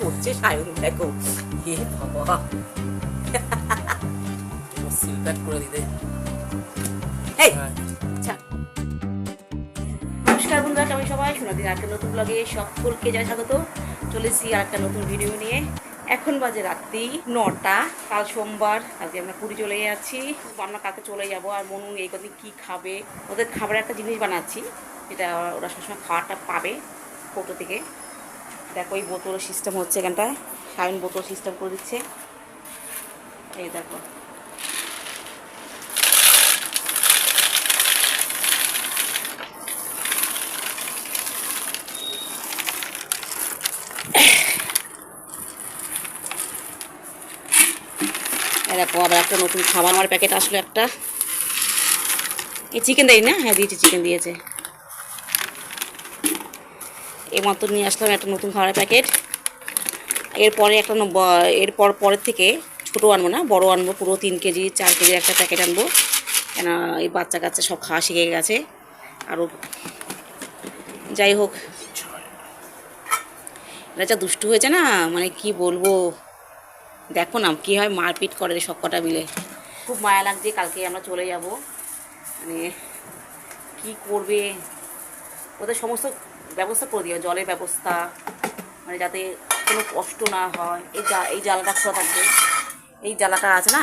করছে সায়ন দেখো। হে বাবা। সিল প্যাক করে দিতে। এই! হ্যাঁ। আচ্ছা। নমস্কার বন্ধুরা কেমন সবাই? সোনাদিন আরেকটা নতুন ব্লগে সকলকে যা স্বাগত। চলেছি আর একটা নতুন ভিডিও নিয়ে। এখন বাজে রাত্রি নটা। কাল সোমবার আজকে আমরা পুরী চলে যাচ্ছি। আমরা কালকে চলে যাব আর মনু এই কদিন কী খাবে? ওদের খাবারের একটা জিনিস বানাচ্ছি যেটা ওরা সবসময় খাওয়াটা পাবে ফটো থেকে। দেখো এই বোতল সিস্টেম হচ্ছে এখানটায়। সায়ন বোতল সিস্টেম করে দিচ্ছে। এই দেখো। দেখো, আবার একটা নতুন খাবার আমার প্যাকেট আসলো একটা। এই চিকেন দেয় না? হ্যাঁ দিয়েছে চিকেন দিয়েছে। এই মাত্র নিয়ে আসলাম একটা নতুন খাবারের প্যাকেট। এরপরে একটা এরপর পরের থেকে ছোটো আনব না, বড় আনব, পুরো তিন কেজি, চার কেজির একটা প্যাকেট আনব। কেন এই বাচ্চা কাচ্চা সব খাওয়া শিখে গেছে। আরও যাই হোক, এটা যা দুষ্টু হয়েছে না মানে কি বলব? দেখো না, কী হয় মারপিট করে সব কটা মিলে। খুব মায়া লাগছে, কালকে আমরা চলে যাব। মানে কি করবে? ওদের সমস্ত ব্যবস্থা করে দিও, জলের ব্যবস্থা মানে যাতে কোনো কষ্ট না হয়। এই জা, এই জ্বালাটা খোলা থাকবে। এই জ্বালাটা আছে না?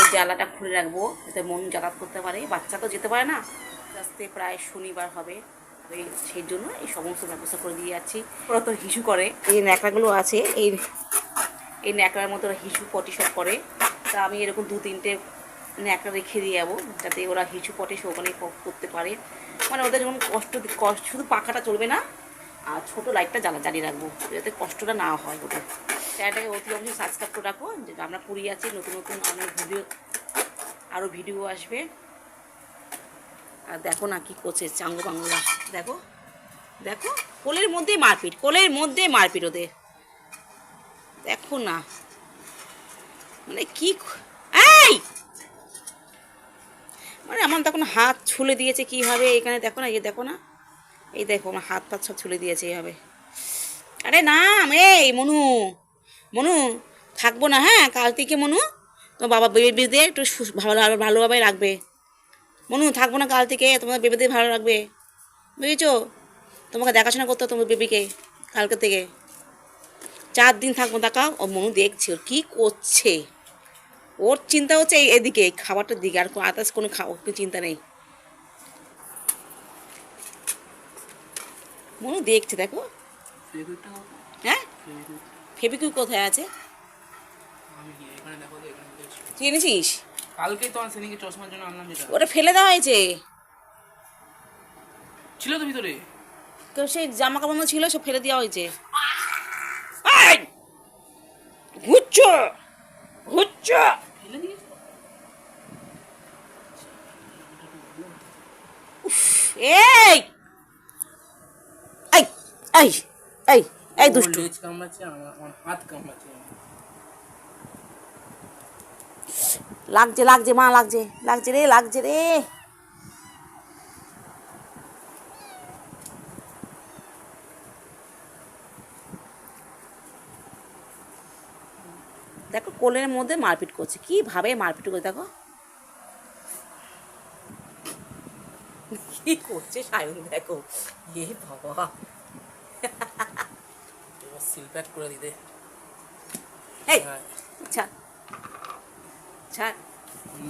এই জ্বালাটা খুলে রাখব, যাতে মন যাতায়াত করতে পারে। বাচ্চা তো যেতে পারে না। আস্তে প্রায় শনিবার হবে। এই সেই জন্য এই সমস্ত ব্যবস্থা করে দিয়ে যাচ্ছি। ওরা তো হিসু করে। এই ন্যাকড়াগুলো আছে। এই এই ন্যাকড়ার মতো ওরা হিসু পটি সব করে। তা আমি এরকম দু তিনটে ন্যাকড়া রেখে দিয়ে যাব, যাতে ওরা হিসু পটে ওখানে করতে পারে। মানে ওদের যেমন কষ্ট কষ্ট শুধু পাখাটা চলবে না, আর ছোটো লাইটটা জ্বালা জ্বালিয়ে রাখব, যাতে কষ্টটা না হয় ওদের। চ্যানেলটাকে অতি অবশ্যই সাবস্ক্রাইব করে রাখো যেটা আমরা পুরী আছি, নতুন নতুন অনেক ভিডিও আরও ভিডিও আসবে। আর দেখো না কি করছে চাঙ্গো বাংলা দেখো দেখো, কোলের মধ্যে মারপিট, কোলের মধ্যে মারপিট ওদের। দেখো না। মানে কি মানে আমার তখন হাত ছুলে দিয়েছে কীভাবে? এখানে দেখো না, এই দেখো না। এই দেখো, আমার হাত পাত সব ছুলে দিয়েছে এইভাবে। আরে না এই মনু। মনু, থাকব না হ্যাঁ? কাল থেকে মনু, তোমার বাবা বেবিদের একটু ভালো ভালোভাবে রাখবে। মনু, থাকব না কাল থেকে তোমার বেবিদের ভালো রাখবে। বুঝেছ? তোমাকে দেখাশোনা করতে তোমার বেবিকে, কালকে থেকে। চার দিন থাকব তাকাও ও মনু দেখছে, ওর কী করছে? ওর চিন্তা হচ্ছে এই এদিকে এই খাবারটার দিকে আর কোনো আদার্স কোনো খাওয়া চিন্তা নেই। মনু দেখছে দেখো। হ্যাঁ? ফেভিকুইক ফেবিকুই কোথায় আছে? তো এনেছিস কালকেই তো সেদিনকে চশমার জন্য আনলাম যেটা। ওটা ফেলে দেওয়া হয়েছে। ছিল তো ভিতরে। কেউ সেই জামা কাপড় ছিল সব ফেলে দেওয়া হয়েছে! ঘুরছ! ঘুরছ! দিয়েছে এই! এই এই এই এই দুষ্টু। হাত কামড়াচ্ছে। লাগছে লাগছে মা লাগছে লাগছে রে লাগছে রে। দেখো কোলের মধ্যে মারপিট করছে। কীভাবে মারপিট করছে দেখো। কি করছে সায়ন দেখো। এ বাবা। করে দিতে। এই হ্যাঁ।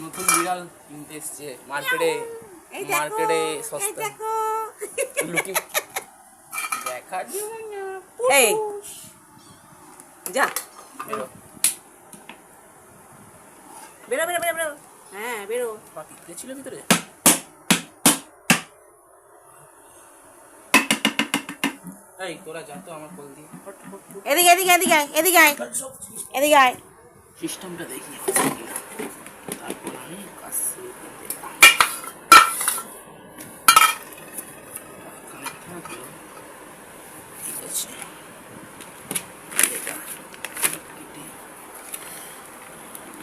নতুন বিড়াল কিনতে এসছে। মার্কেটে এই মার্কেটে সস্তা। দেখো। লুকি দেখা এই যা। বেরো বেরো বেরো বেরো। হ্যাঁ বেরো। বাকি কে ছিল ভিতরে? এই তোরা যা তো আমার কল দিয়ে। এদিকে এদিকে এদিকে আয় এদিকে আয়। এদিকে আয়। সিস্টেমটা দেখি। তারপর আমি কাজ শুরু করে দিলাম। খানিকটা দিলাম। ঠিক আছে এটা কেটে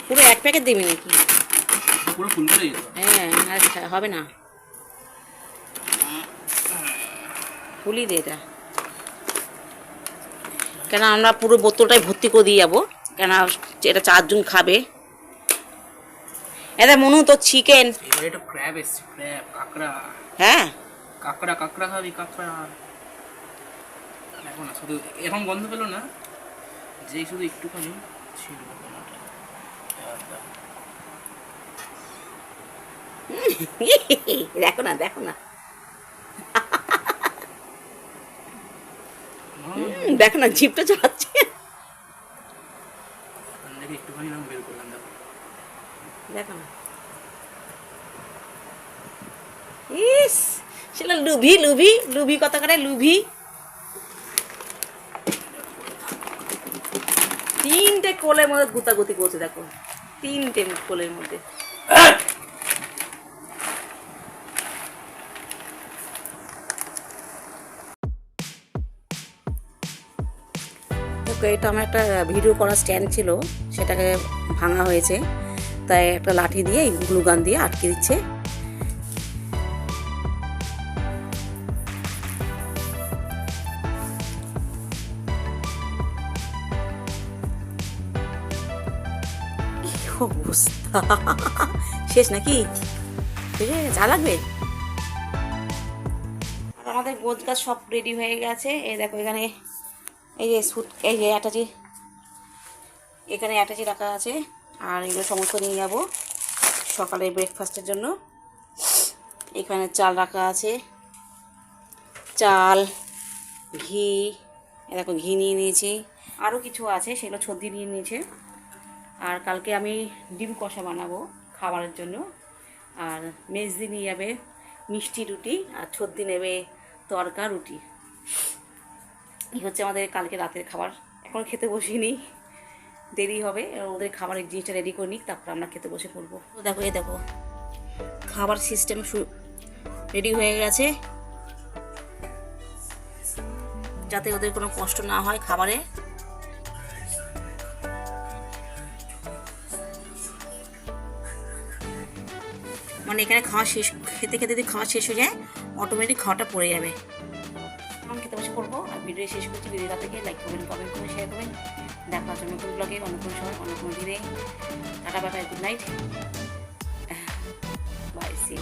পুরো এক প্যাকেট দিবি নাকি? পুরো ফুল করে হ্যাঁ খা- হবে না। ফুলি দে এটা। কেন আমরা পুরো বোতলটাই ভর্তি করে দিয়ে যাব? কেন এটা চারজন খাবে? এটা মনু তো চিকেন ক্র্যাব এসছে ক্র্যাব কাঁকড়া। হ্যাঁ? কাঁকড়া কাঁকড়া খাবি কাঁকড়া। এখন শুধু এখন গন্ধ পেল না যে শুধু একটুখানি ছিল। দেখো না দেখো না। দেখো না জিপটা চালাচ্ছে। দেখো না। ইস সেটা লুভি লুভি লুভি কত করে লুভি। তিনটে কোলের মধ্যে গুতাগুতি করছে দেখো। তিনটে কোলের মধ্যে। এটা আমার একটা ভিডিও করা স্ট্যান্ড ছিল, সেটাকে ভাঙা হয়েছে। তাই একটা লাঠি দিয়ে গ্লুগান দিয়ে আটকে দিচ্ছে। শেষ নাকি? শেষ? লাগবে। আর আমাদের গোছ গাছ সব রেডি হয়ে গেছে। এই দেখো, এখানে এই যে সুট, এই যে অ্যাটাচি। এখানে অ্যাটাচি রাখা আছে, আর এগুলো সমস্ত নিয়ে যাব সকালে ব্রেকফাস্টের জন্য। এখানে চাল রাখা আছে, চাল, ঘি এরকম ঘি নিয়ে নিয়েছি। আরও কিছু আছে, সেগুলো ছদ্দি নিয়ে নিয়েছে। আর কালকে আমি ডিম কষা বানাবো খাবারের জন্য। আর মেজদি নিয়ে যাবে মিষ্টি রুটি, আর ছদ্দি নেবে তরকা রুটি। এই হচ্ছে আমাদের কালকে রাতের খাবার। এখন খেতে বসিনি, দেরি হবে, ওদের খাবারের জিনিসটা রেডি করে নিক, তারপর আমরা খেতে বসে পড়ব। দেখো, এই দেখো, খাবার সিস্টেম রেডি হয়ে গেছে। যাতে ওদের কোনো কষ্ট না হয় খাবারে। মানে এখানে খাওয়া শেষ খেতে খেতে যদি খাওয়া শেষ হয়ে যায় অটোমেটিক খাওয়াটা পড়ে যাবে। ভিডিওটি শেষ করছি। ভিডিও ভালো লাগে লাইক করবেন কমেন্ট করবেন শেয়ার করবেন। দেখা হচ্ছে নতুন ব্লগে অন্য কোনো সময়, অন্য কোনো দিনে। টাটা বাটায় গুড নাইট বাই সি